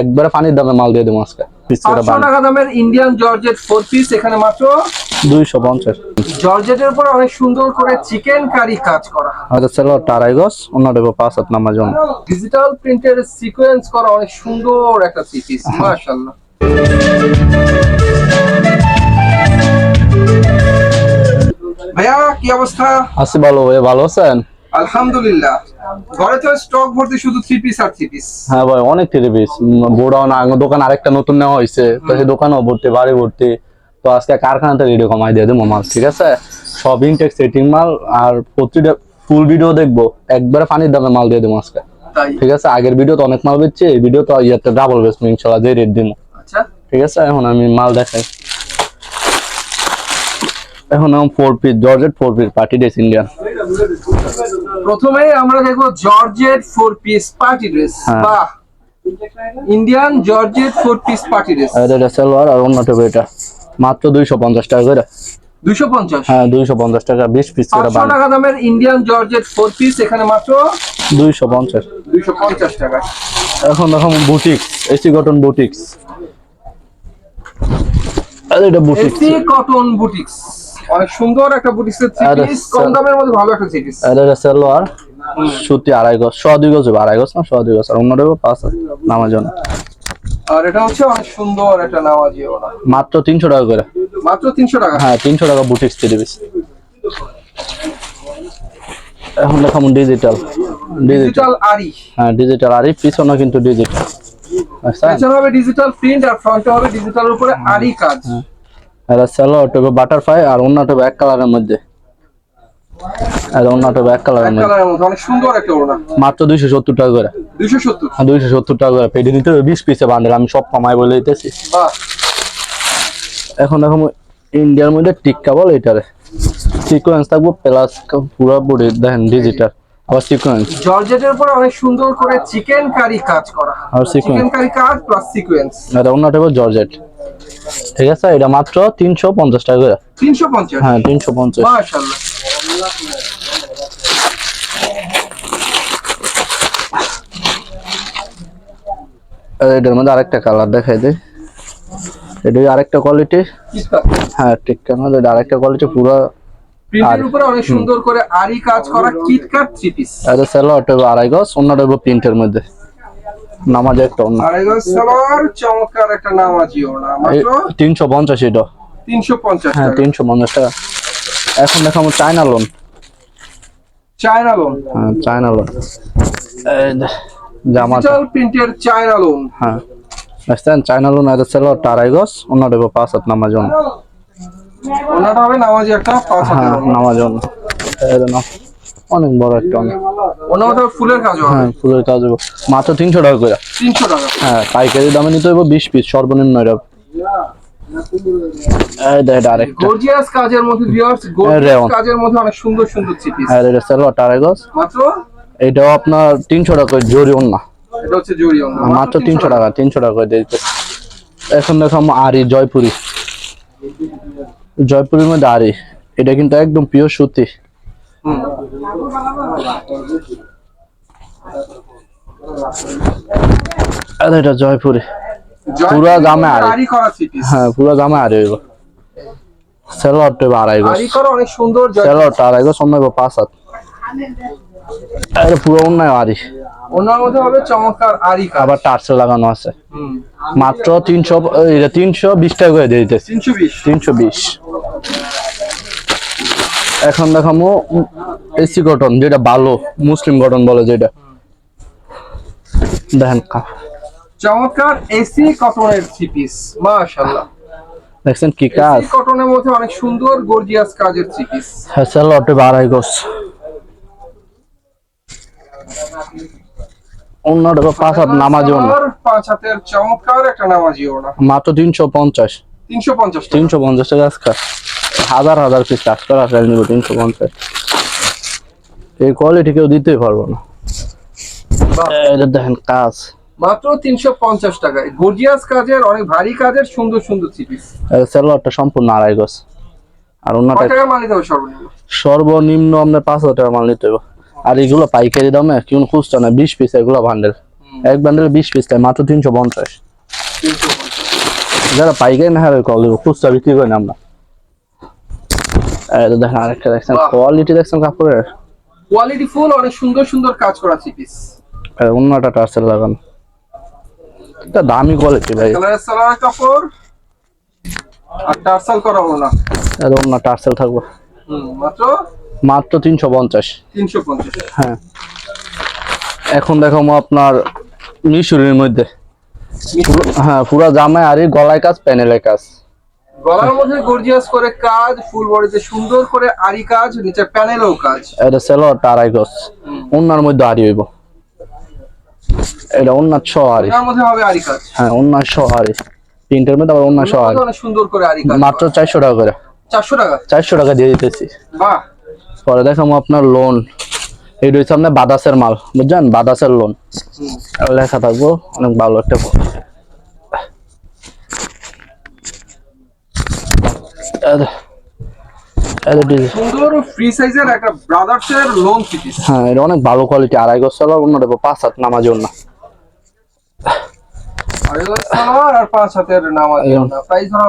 একবারে পানির দামে মাল দিয়ে দেবো আজকে। টাকা দামের ইন্ডিয়ান জর্জেট ফোর পিস এখানে মাত্র দুইশো পঞ্চাশ। জর্জেটের উপর অনেক সুন্দর করে চিকেন কারি কাজ করা। আমাদের সেলো টারাই গছ অন্য দেবো পাঁচ হাত নামার জন্য। ডিজিটাল প্রিন্টের সিকোয়েন্স করা অনেক সুন্দর একটা থ্রি পিস মাশাআল্লাহ। ভাইয়া কি অবস্থা? আসি ভালো ভাই ভালো আছেন? আলহামদুলিল্লাহ। ঘরে তো স্টক ভর্তি শুধু থ্রি পিস আর থ্রি পিস হ্যাঁ ভাই অনেক থ্রি পিস বোড়াও না দোকান আরেকটা নতুন নেওয়া হয়েছে তো সেই দোকানও ভর্তি বাড়ি ভর্তি। তো আজকে কারখানাতে কমাই দিয়ে দেবো মাল ঠিক আছে? সব ইনটেক সেটিং মাল আর প্রতিটা ফুল ভিডিও দেখব। একবারে পানির দামে মাল দিয়ে দেবো আজকে। ঠিক আছে? আগের ভিডিও তো অনেক মাল বেচছে এই ভিডিও তো ইয়াতে ডাবল বেচবো ইনশাল্লাহ যে রেট দিব ঠিক আছে? এখন আমি মাল দেখাই। এখন আমি four piece georgette four piece party dress Indian প্রথমে আমরা দেখব georgette four piece party dress. বাহ। Indian georgette four piece party dress আর এটা সালোয়ার আর অন্যটা এটা। মাত্র দুইশো পঞ্চাশ টাকা করে। দুশো পঞ্চাশ? হ্যাঁ দুইশো পঞ্চাশ টাকা বিশ পিস করে পাঁচশো বান টাকা দামের ইন্ডিয়ান জর্জেট ফোর পিস এখানে মাত্র দুইশো পঞ্চাশ। দুইশো পঞ্চাশ টাকা। এখন এখন বুটিক্স এসি কটন বুটিক্স আর এটা বুটিক্স এসি কটন বুটিক্স অনেক সুন্দর একটা বুটিক্সের থ্রি পিস কম দামের মধ্যে ভালো একটা থ্রি পিস সুতি আড়াই গজ শ দুই গজ হবে, আড়াই গজ না শ দুই গজ আর অন্যটা পাঁচ নামার জন্য। আর এটা হচ্ছে অনেক সুন্দর একটা নামাজি ওনা মাত্র তিনশো টাকা করে। মাত্র তিনশো টাকা? হ্যাঁ তিনশো টাকা বুটিক্স থ্রি পিস এখন দেখাম ডিজিটাল ডিজিটাল আরি হ্যাঁ ডিজিটাল আর এই পিছনে কিন্তু ডিজিটাল আচ্ছা। হবে ডিজিটাল প্রিন্ট আর ফ্রন্টে হবে ডিজিটাল উপরে আরি কাজ। এটা সালোয়ার টবে বাটারফ্লাই আর অন্যটা হবে এক কালারের মধ্যে। আর অন্যটা কালারের মধ্যে। অনেক সুন্দর একটা ওনা মাত্র দুইশো সত্তর টাকা করে। হ্যাঁ টাকা করে নিতে পিসে বান্ডেল আমি সব কমাই বলে দিতেছি। এখন এখন ইন্ডিয়ার মধ্যে টিক্কা বল এটারে। সিকোয়েন্স থাকব প্লাস পুরো বডি দেখেন ডিজিটাল আবার সিকোয়েন্স জর্জেটের উপরে অনেক সুন্দর করে চিকেন কারি কাজ করা। আর চিকেন সিকোয়েন্স কারি কাজ প্লাস সিকোয়েন্স আর অন্যটা হবে জর্জেট ঠিক আছে এটা মাত্র তিনশো পঞ্চাশ টাকা করে। তিনশো পঞ্চাশ? হ্যাঁ তিনশো পঞ্চাশ। এটার মধ্যে আরেকটা কালার দেখাই দেয় এটা আরেকটা কোয়ালিটি হ্যাঁ টিক্কার মধ্যে এটা আরেকটা কোয়ালিটি পুরো প্রিন্টের উপরে অনেক সুন্দর করে আরি কাজ করা কিটকাট থ্রি পিস এটা সালোয়ারটা হবে আড়াই গজ অন্যটা প্রিন্টের মধ্যে। নামাজ একটা অন্য। আড়াইগজ সালোয়ার চমৎকার একটা নামাজি ওনা মাত্র তিনশো পঞ্চাশ এটা। তিনশো পঞ্চাশ হ্যাঁ টাকা। তিনশো পঞ্চাশ টাকা। এখন দেখাবো চায়না লোন চায়না লোন হ্যাঁ চায়না লোন জামা প্রিন্টের চায়না লোন হ্যাঁ। বুঝছেন চায়না লোন এটা সালোয়ারটা আড়াই গজ অন্যটা পাঁচ হাত নামার জন্য ওনাটা হবে নামাজি একটা পাঁচ হ্যাঁ হাজার নামার জন্য এই যে নাও। অনেক বড় একটা অনেক ওনাটা ফুলের কাজ হবে। হ্যাঁ ফুলের কাজ হবে। মাত্র তিনশো টাকা করে। তিনশো টাকা। হ্যাঁ পাইকারি দামে নিতে হবে বিশ পিস সর্বনিম্ন এটা। এই দেখ গর্জিয়াস কাজের মধ্যে ভিউয়ার্স গর্জিয়াস কাজের মধ্যে অনেক সুন্দর সুন্দর থ্রি আর এটা সালোয়ারটা আড়াই মাত্র? এটাও আপনার তিনশো টাকা করে জরি অন্য এটা হচ্ছে জরি ওনা মাত্র তিনশো টাকা। তিনশো টাকা করে দিতে এখন দেখাম আরি জয়পুরি। জয়পুরের মধ্যে আরি এটা কিন্তু একদম পিওর সুতি। আর এটা জয়পুরি। পুরা মধ্যে আরি। হ্যাঁ পুরো দামে আরি হইব হবে আড়াই করা অনেক সুন্দর আড়াই গজ অন্য পাঁচ হাত। এটা পুরো অন্যায় আরি ওনার মধ্যে হবে চমৎকার আরি আবার টার্সে লাগানো আছে। মাত্র তিনশো এটা তিনশো বিশ টাকা করে দিয়ে দিতেছি। তিনশো বিশ। তিনশো বিশ। এখন দেখামো এসি কটন যেটা ভালো মুসলিম কটন বলে যেটা। দেখেন চমৎকার এসি কটনের থ্রি পিস মাশাআল্লাহ। দেখছেন কি কাজ? কটনের মধ্যে অনেক সুন্দর গর্জিয়াস কাজের থ্রি পিস। হ্যাসেল অটো আড়াই গোস অন্যটা পাঁচ হাত নামাজ পাঁচ হাতের চমৎকার একটা নামাজি ওনা মাত্র তিনশো পঞ্চাশ। তিনশো পঞ্চাশ তিনশো পঞ্চাশ টাকা আজকাল হাজার হাজার পিস কাজ করা আছে নিব তিনশো পঞ্চাশ। এই কোয়ালিটি কেউ দিতেই পারব না। এটা দেখেন কাজ। মাত্র তিনশো পঞ্চাশ টাকায় গর্জিয়াস কাজের অনেক ভারী কাজের সুন্দর সুন্দর সেলোয়ারটা সম্পূর্ণ আড়াই গজ। আর অন্যটা সর্বনিম্ন আপনার পাঁচ হাজার টাকা মাল নিতে হবে। আর এগুলো পাইকারি দামে কেউ খুঁজতো না বিশ পিস এগুলো বান্ডেল এক বান্ডেল বিশ পিস তাই মাত্র তিনশো পঞ্চাশ। যারা পাইকারি না হারে কল দেবো খুচরা বিক্রি করি না আমরা দেখেন আরেকটা দেখছেন কোয়ালিটি দেখছেন কাপড়ের? কোয়ালিটি ফুল অনেক সুন্দর সুন্দর কাজ করা থ্রি পিস অন্যটা টার্সেল লাগানো। এটা দামি কোয়ালিটি ভাই। সালোয়ার কাপড়। আর টার্সাল করা হলো না। অন্য টার্সেল থাকবে। হুম মাত্র মাত্র তিনশো পঞ্চাশ। তিনশো পঞ্চাশ। হ্যাঁ। এখন দেখাবো আপনার মিশুরির মধ্যে। হ্যাঁ পুরো জামায় আরই গলায় কাজ প্যানেলের কাজ। গলার মধ্যে গর্জিয়াস করে কাজ ফুল বডিতে সুন্দর করে আরি কাজ নিচে প্যানেলও কাজ। এটা সেলোয়ারটা আড়াই গজ। অন্যার মধ্যে আড়ি হইব। এটা অন্যার ছ আড়ি। তার মধ্যে হবে আরি কাজ। হ্যাঁ অন্যার ছ আড়ি। প্রিন্টের মধ্যে আবার অন্যার ছ আড়ি। সুন্দর করে আরি কাজ মাত্র চারশো টাকা করে। চারশো টাকা? চারশো টাকা দিয়ে দিতেছি। বাহ। পরে দেখাবো আপনার লোন এই রয়েছে আপনার বাদাসের মাল বুঝছেন? বাদাসের লোন লেখা থাকব অনেক ভালো একটা হ্যাঁ এটা অনেক ভালো কোয়ালিটি আড়াই গজ সালোয়ার পাঁচ হাত নামার জন্য।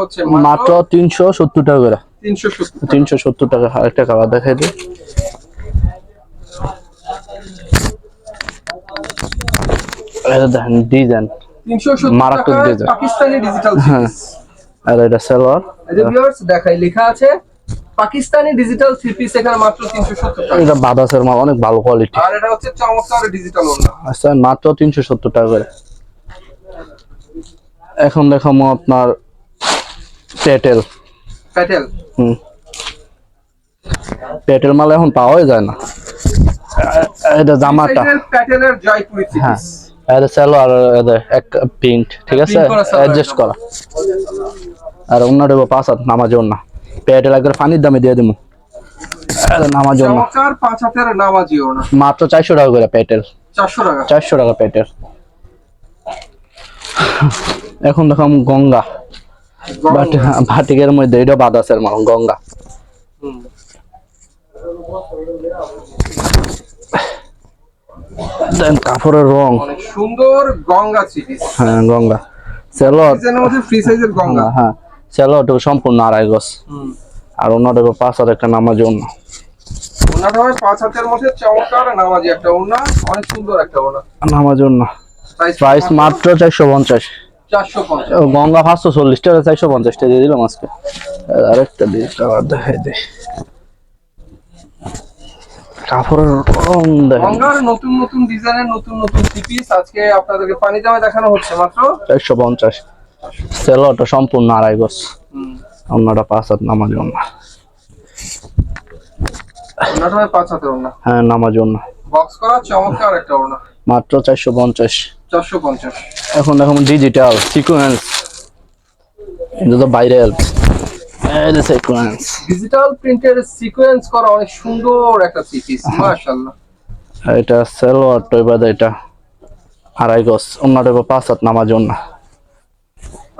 হচ্ছে মাত্র তিনশো সত্তর টাকা করে। তিনশো সত্তর টাকা আরেকটা কালার দেখাই দিই। দেখেন ডিজাইন মারাত্মক টাকায় পাকিস্তানি ডিজিটাল হ্যাঁ। আর এটা সালোয়ার দেখাই লেখা আছে পাকিস্তানি ডিজিটাল থ্রি পিস এখানে মাত্র তিনশো সত্তর টাকা। এটা বাদাসের মাল অনেক ভালো কোয়ালিটি আর এটা হচ্ছে চমৎকার ডিজিটাল ওড়না। আচ্ছা মাত্র তিনশো সত্তর টাকা করে। এখন দেখাবো আপনার পেটেল প্যাটেল হুম। পেটেল মাল এখন পাওয়াই যায় না। এটা জামাটা। প্যাটেলের জয়পুরি হ্যাঁ। এটা সালোয়ার এটা এক প্রিন্ট ঠিক আছে? অ্যাডজাস্ট করা। আর অন্য দেবো পাঁচ হাত নামার জন্য। পেটেল একবার পানির দামে দিয়ে দেবো জন্য। চমৎকার পাঁচ হাতের নামাজি ওড়না মাত্র চারশো টাকা করে পেটেল চারশো টাকা। চারশো টাকা পেটের এখন দেখাম গঙ্গা। ভাটিকের মধ্যে এটা বাদাসের মাল গঙ্গা। দেন কাপড়ের রং। সুন্দর গঙ্গা পিস হ্যাঁ গঙ্গা। সেলট ফ্রি সাইজের গঙ্গা। হ্যাঁ সেলট সম্পূর্ণ আড়াই। আর অন্যটা পাঁচ হাজার একটা নামার জন্য ওড়নাটা হয় পাঁচ হাতের মধ্যে চমৎকার নামাজি একটা অনেক সুন্দর একটা ওড়না। নামার জন্য প্রাইস মাত্র চারশো পঞ্চাশ। গঙ্গা পাঁচশো চল্লিশ টাকা চারশো পঞ্চাশ টাকা দিয়ে দিলাম আজকে। আরেকটা দিয়ে আবার দেখাই দিই। কাপড়ের রং দেখেন। নতুন নতুন ডিজাইনের নতুন নতুন পিস আজকে আপনাদেরকে পানি দামে দেখানো হচ্ছে মাত্র। চারশো পঞ্চাশ। সেলোটা সম্পূর্ণ আড়াই। অন্যটা পাঁচ হাত পাঁচ হাতের ওড়না হ্যাঁ নামার জন্য বক্স করা চমৎকার একটা ওড়না। মাত্র চারশো পঞ্চাশ। চারশো পঞ্চাশ। এখন এখন ডিজিটাল সিকুয়েন্স এটা তো ভাইরাল এই সিকুয়েন্স ডিজিটাল প্রিন্টের সিকোয়েন্স করা অনেক সুন্দর একটা থ্রি পিস মাশাআল্লাহ এটা সেলোয়ার টইবা এটা আড়াই গছ অন্যটা পাঁচ হাত নামার জন্য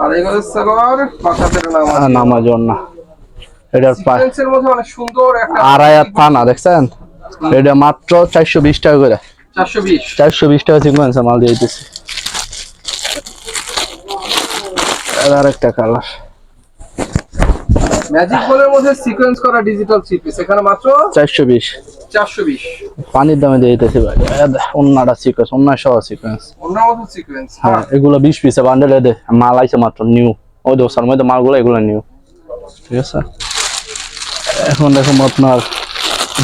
আর এগুলো সালোয়ার পাঁচ হাতের হ্যাঁ, নামার জন্য এটার সিকোয়েন্সের মধ্যে অনেক সুন্দর একটা আড়াই হাত পানা দেখছেন? এটা মাত্র চারশো বিশ টাকা করে। চারশো বিশ। চারশো বিশ টাকা সিকুয়েন্স মাল দিয়ে দিতেছি। আর একটা কালার ম্যাজিক বলের মধ্যে সিকোয়েন্স করা ডিজিটাল পিস এখানে মাত্র চারশো বিশ। চারশো বিশ। পানির দামে দিয়ে দিতেছি ভাই। অন্যটা সিকোয়েন্স অন্য সহ সিকোয়েন্স অন্য মতো সিকোয়েন্স হ্যাঁ। এগুলো বিশ পিসে বান্ডেলে দে মাল আইছে মাত্র নিউ ওই দোসার মধ্যে মালগুলো এগুলো নিউ ঠিক আছে? এখন দেখুন আপনার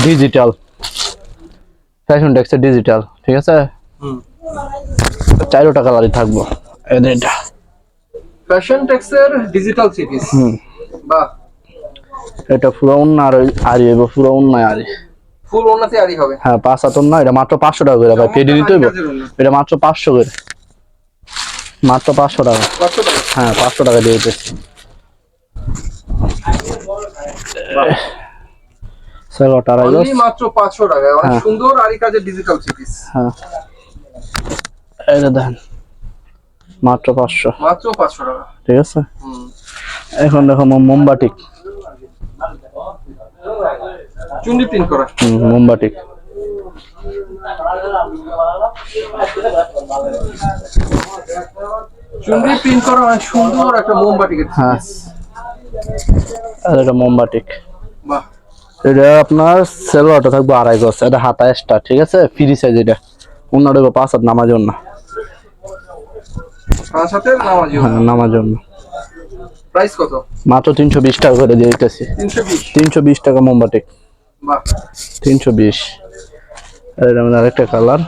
ডিজিটাল ফ্যাশন টেক্সের ডিজিটাল ঠিক আছে? হুম। চারোটা কালারই থাকব। এটা। ফ্যাশন টেক্সের ডিজিটাল থ্রি পিস বাহ। এটা পুরো অন্য আর আরি হইব পুরো অন্য আরি ফুল ওনাতে আরই হবে? হ্যাঁ পাঁচ হাত না এটা মাত্র পাঁচশো টাকা করে ভাই পেডি নিতে হইব? এটা মাত্র পাঁচশো করে। মাত্র পাঁচশো টাকা। পাঁচশো টাকা? হ্যাঁ পাঁচশো টাকা দিয়ে দিতেছি স্যার গজ Only মাত্র পাঁচশো টাকা অনেক হ্যাঁ। সুন্দর আরি কাজের ডিজিটাল থ্রি পিস হ্যাঁ এটা দেখেন। মাত্র পাঁচশো। মাত্র পাঁচশো টাকা। ঠিক আছে? এখন দেখো মোমবাটিক চুন্ডি প্রিন্ট করা। মোমবাটিক চুনরি প্রিন্ট করা অনেক সুন্দর একটা মোমবাটি হ্যাঁ। আর এটা মোমবাটিক বাহ। এটা আপনার সেলোয়ারটা থাকবে আড়াই গজ। এটা হাতা এক্সট্রা ঠিক আছে? ফ্রি সাইজ এটা। অন্যটা পাঁচ হাত নামার জন্য তার সাথে? নামাজি হ্যাঁ নামার জন্য। প্রাইস কত? মাত্র তিনশো বিশ টাকা করে দিয়ে দিতেছি। তিনশো বিশ? তিনশো বিশ টাকা মোমবাটিক বাহ। তিনশো বিশ। মধ্যে আরেকটা কালার।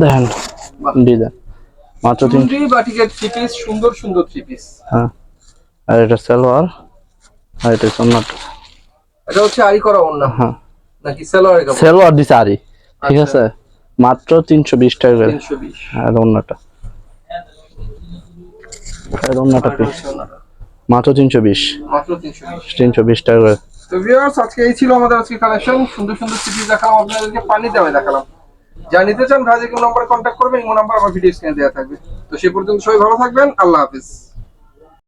দেখেন। ডিজাইন মাত্র তিন বাটিকের থ্রি পিস সুন্দর সুন্দর থ্রি পিস হ্যাঁ। আর এটা সালোয়ার আর এটা সোনাটা এটা হচ্ছে আরি করা অন্য হ্যাঁ। নাকি সেলোয়ারের কাপড়? সালোয়ার দিছে আরি ঠিক আচ্ছা। আছে? মাত্র তিনশো বিশ টাকা। করে অন্যটা? অন্যটা পিস মাত্র তিনশো বিশ। তিনশো বিশ। তিনশো বিশ টাকা। করে তো ভিউয়ার্স আজকে এই ছিল আমাদের আজকে কালেকশন সুন্দর সুন্দর সিরিজ দেখালাম আপনাদেরকে পানি দেওয়া দেখালাম। যা নিতে চান ভাইজে কোন নাম্বার কন্ট্যাক্ট করবেন এই নাম্বার আমার ভিডিও স্ক্রিনে দেওয়া থাকবে। তো সেই পর্যন্ত সবাই ভালো থাকবেন আল্লাহ হাফিজ।